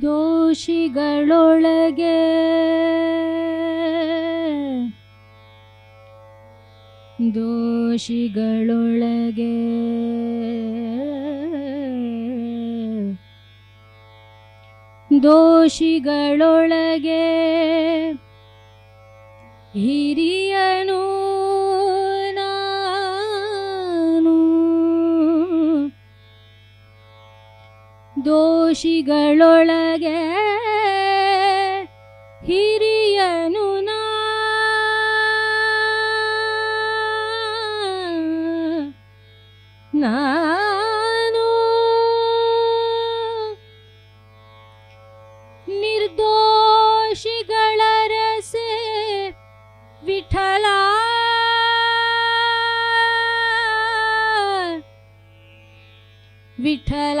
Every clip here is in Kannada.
ದೋಷಿಗಳೊಳಗೆ ದೋಷಿಗಳೊಳಗೆ ದೋಷಿಗಳೊಳಗೆ ಹಿರಿಯನು ದೋಷಿಗಳೊಳಗೆ ಹಿರಿಯನು ನಾನು ನಿರ್ದೋಷಿಗಳ ರಸೆ ವಿಠಲ. ವಿಠಲ.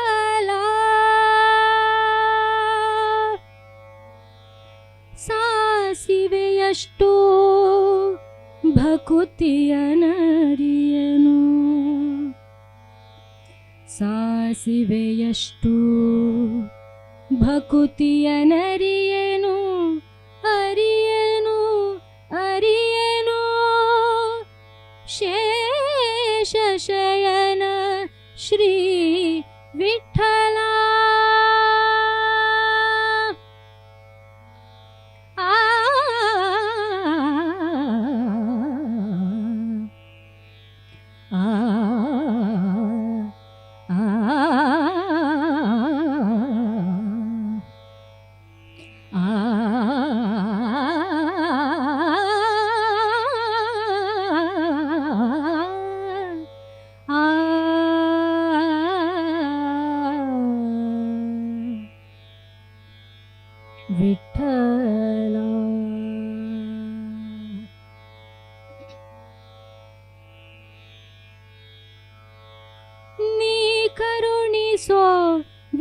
ಕುತಿಯನರಿಯನು ಸಾಸಿವೆಯಷ್ಟು ಭಕುತಿಯನರಿಯನು ಅರಿಯನು ಅರಿಯನು. ಶೇಷಶಯನ ಶ್ರೀ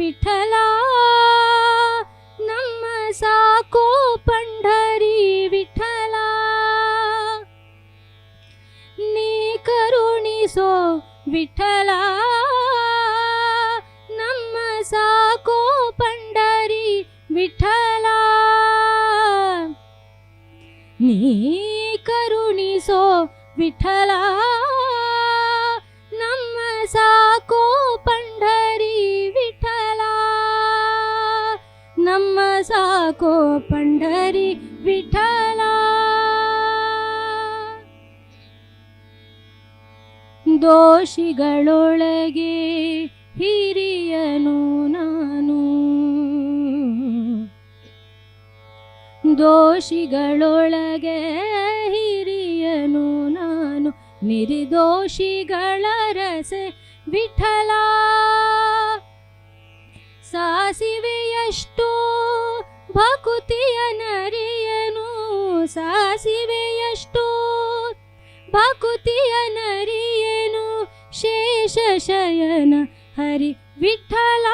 विठ्ठला नम साको पंढरी विठ्ठला नी करुणी सो विठ्ठला नम साको पंढरी विठ्ठला नी करुणी सो विठ्ठला ಸಾಕೋ ಪಂಡರಿ ವಿಠಲ ದೋಷಿಗಳೊಳಗೆ ಹಿರಿಯನು ನಾನು. ದೋಷಿಗಳೊಳಗೆ ಹಿರಿಯನು ನಾನು. ನಿರ್ದೋಷಿಗಳ ರಸೆ ವಿಠಲ ಸಾಸಿವೆಯಷ್ಟು ಭಕುತಿಯ ನರಿಯನು ಸಾಸಿವೆಯಷ್ಟು? ಭಕುತಿಯ ನರಿಯನು ಶೇಷ ಶಯನ ಹರಿ ವಿಠಲ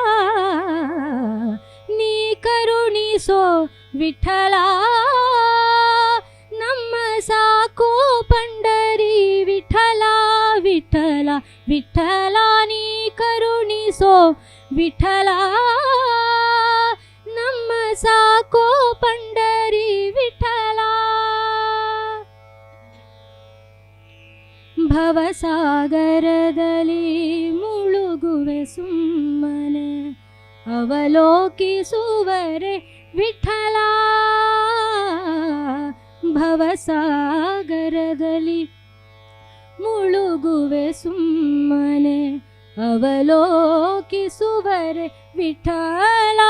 ನೀ ಕರುಣಿಸೋ ವಿಠಲ. ನಮ್ಮ ಸಾಕೋ ಪಂಡರಿ ವಿಠಲ ವಿಠಲ ವಿಠಲ. ನೀ ಕರುಣಿಸೋ ವಿಠಲ. ಸಾಕೋ ಪಂಡರಿ ವಿಠಲ. ಭವಸಾಗರದಲ್ಲಿ ಮುಳುಗುವೆ ಸುಮ್ಮನೆ ಅವಲೋಕಿಸುವರೆ ವಿಠಲ. ಭವಸಾಗರದಲ್ಲಿ ಮುಳುಗುವೆ ಸುಮ್ಮನೆ ಅವಲೋಕಿಸುವರೆ ವಿಠಲ.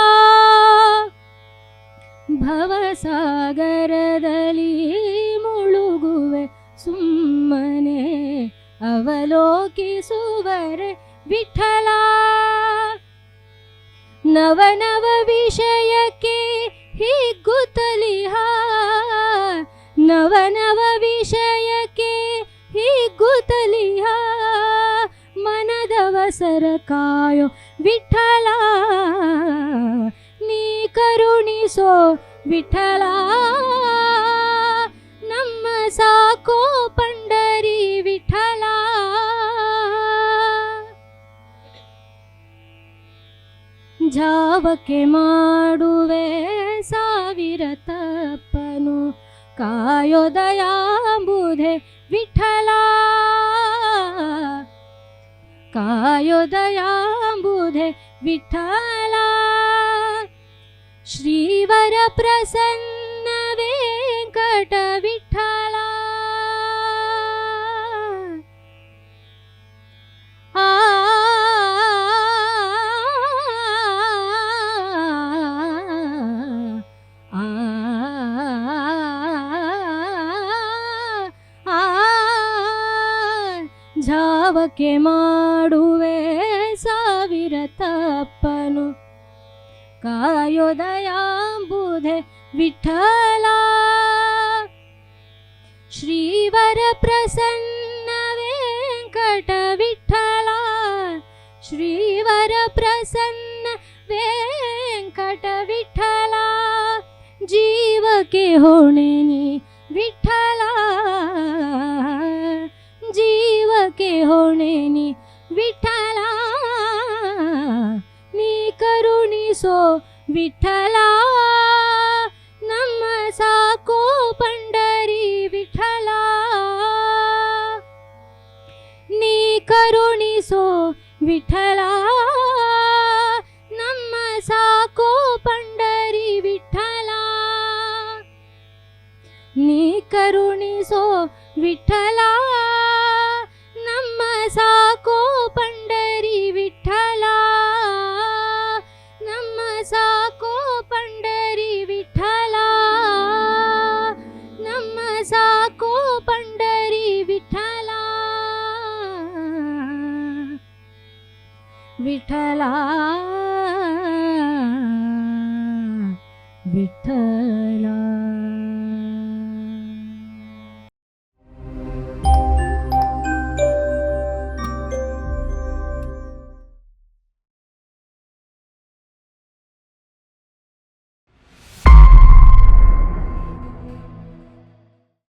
ಭವಸಾಗರದಲ್ಲಿ ಮುಳುಗುವೆ ಸುಮ್ಮನೆ ಅವಲೋಕಿಸುವರೆ ವಿಠಲ ನವನವ ವಿಷಯಕ್ಕೆ ಹಿಗ್ಗುತ್ತಲಿಹ ನವನವ ವಿಷಯಕ್ಕೆ ಹಿಗ್ಗುತ್ತಲಿಹ ಮನದವಸರ ಕಾಯೋ ವಿಠಲ ನೀ ಕರುಣಿಸೋ ವಿಠಲ. ನಮ್ಮ ಸಾಕೋ ಪಂಡರಿ ವಿಠಲ. ಜಾವಕ್ಕೆ ಮಾಡುವೆ ಸಾವಿರ ತಪ್ಪನು ಕಾಯೋದಯಾಂಬುಧೆ ವಿಠಲ. ಕಾಯೋದಯಾಂಬುಧೆ ವಿಠಲ. ಶ್ರೀವರ ಪ್ರಸನ್ನ ವೆಂಕಟ ವಿಠಲ ಆ ಆ ಆ ಜಾವಕ್ಕೆ ಮಾಡುವೆ ಸಾವಿರ ತಪ್ಪನು कायोदयाम्बुधे विठ्ठला। श्रीवर प्रसन्न वेंकट विठ्ठला श्रीवर प्रसन्न श्रीवरप्रसन्न वेङ्कटविठ्ठला जीव के होणे ವಿಠಲ ನಮ್ಮ ಸಾಕೋ ಪಂಡರಿ ವಿಠಲ ನೀ ಕರುಣಿಸೋ ವಿಠಲ ನಮ್ಮ ಸಾಕೋ ಪಂಡರಿ ವಿಠಲ ನೀ ಕರುಣಿಸೋ ವಿಠಲ रा